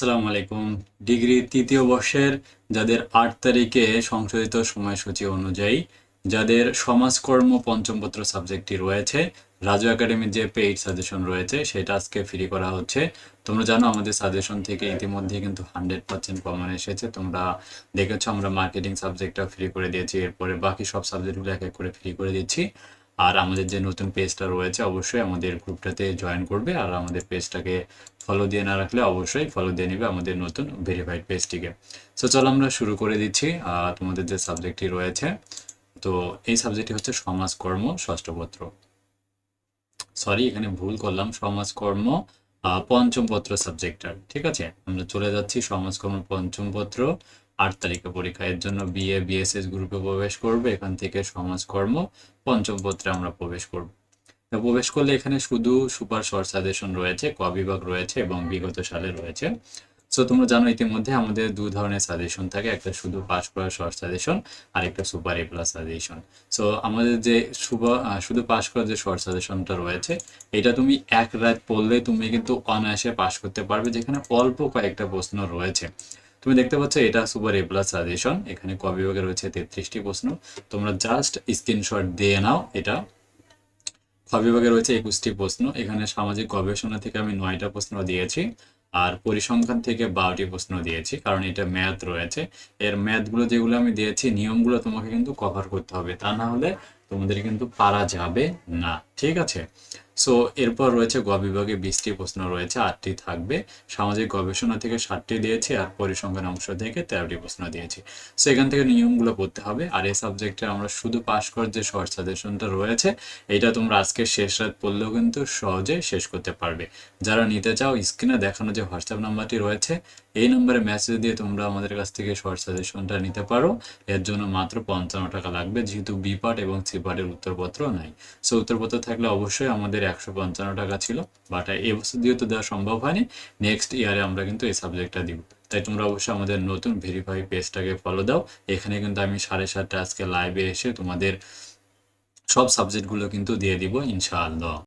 আসসালামু আলাইকুম। ডিগ্রি তৃতীয় বর্ষের যাদের আট তারিখে সংশোধিত সময়সূচি অনুযায়ী, যাদের সমাজকর্ম পঞ্চম পত্র সাবজেক্টটি রয়েছে, রাজু একাডেমির যে পেইড সাজেশন রয়েছে, সেটা আজকে ফ্রি করা হচ্ছে। তোমরা জানো আমাদের সাজেশন থেকে ইতিমধ্যে কিন্তু হান্ড্রেড পার্সেন্ট কমন এসেছে। তোমরা দেখেছ আমরা মার্কেটিং সাবজেক্টটা ফ্রি করে দিয়েছি, এরপরে বাকি সব সাবজেক্টগুলো এক এক করে ফ্রি করে দিচ্ছি। আর আমাদের যে নতুন পেজটা রয়েছে, অবশ্যই আমাদের গ্রুপটাতে জয়েন করবে। আর আমাদের পেজটাকে ফলো দিয়ে না রাখলে অবশ্যই ফলো দিয়ে নেবে আমাদের নতুন ভেরিফাইড পেজটিকে সো চলো আমরা শুরু করে দিচ্ছি। তোমাদের যে সাবজেক্টটি রয়েছে, তো এই সাবজেক্টটি হচ্ছে সমাজকর্ম ষষ্ঠ পত্র। সরি এখানে ভুল করলাম। সমাজকর্ম পঞ্চম পত্র সাবজেক্টার ঠিক আছে? আমরা চলে যাচ্ছি সমাজকর্ম পঞ্চম পত্র। আট তারিখে পরীক্ষা, এর জন্য বিএ বিএসএস গ্রুপে প্রবেশ করবে। এখান থেকে সমাজকর্ম পঞ্চম পত্রে আমরা প্রবেশ করব। প্রবেশ করলে এখানে শুধু সুপার শর্ট সাজেশন রয়েছে, ক বিভাগ রয়েছে এবং বিগত সালে রয়েছে। সো তোমরা জানো ইতিমধ্যে আমাদের দু ধরনের সাজেশন থাকে, একটা শুধু পাস করার শর্ট সাজেশন আর একটা super A plus suggestion. So আমাদের যে শুধু পাস করার যে শর্ট সাজেশনটা রয়েছে, এটা তুমি এক রাত পড়লে তুমি কিন্তু অনায়াসে পাস করতে পারবে, যেখানে অল্প কয়েকটা প্রশ্ন রয়েছে। তুমি দেখতে পাচ্ছ এটা সুপার এ প্লাস সাজেশন এখানে ক বিভাগে রয়েছে তেত্রিশটি প্রশ্ন। তোমরা জাস্ট স্ক্রিনশট দিয়ে নাও এটা। খ বিভাগে রয়েছে একুশটি প্রশ্ন। এখানে সামাজিক গবেষণা থেকে আমি নয়টা প্রশ্ন দিয়েছি আর পরিসংখ্যান থেকে বারোটি প্রশ্ন দিয়েছি, কারণ এটা ম্যাথ রয়েছে। এর ম্যাথগুলো যেগুলো আমি দিয়েছি, নিয়মগুলো তোমাকে কিন্তু কভার করতে হবে। তা না হলে তোমাদের কিন্তু পারা যাবে না। ঠিক আছে? সো এরপর রয়েছে গ বিভাগে বিশটি প্রশ্ন রয়েছে, আটটি থাকবে। সামাজিক গবেষণা থেকে ষাটটি দিয়েছি আর পরিসংখ্যান অংশ থেকে তেরোটি প্রশ্ন দিয়েছি। সো এখান থেকে নিয়মগুলো পড়তে হবে। আর এই সাবজেক্টে আমরা শুধু পাস করার যে শর্ট সাজেশনটা রয়েছে, এটা তোমরা আজকে শেষ রাত পড়লেও কিন্তু সহজে শেষ করতে পারবে। যারা নিতে চাও, স্ক্রিনে দেখানো যে হোয়াটসঅ্যাপ নাম্বারটি রয়েছে, এই নম্বরে মেসেজ দিয়ে তোমরা আমাদের কাছ থেকে শর্ট সাজেশনটা নিতে পারো। এর জন্য মাত্র পঞ্চান্ন টাকা লাগবে, যেহেতু বি পার্ট এবং সি পার্টের উত্তরপত্র নাই। সো উত্তরপত্র থাকলে অবশ্যই আমাদের একশো পঞ্চান্ন টাকা ছিল বাট এবছর তো দেওয়া সম্ভব হয়নি। নেক্সট ইয়ারে আমরা কিন্তু এই সাবজেক্টটা দিব। তাই তোমরা অবশ্যই আমাদের নতুন ভেরিফাই পেজটাকে ফলো দাও। এখানে কিন্তু আমি সাড়ে সাতটা আজকে লাইভে এসে তোমাদের সব সাবজেক্টগুলো কিন্তু দিয়ে দিব, ইনশাআল্লাহ।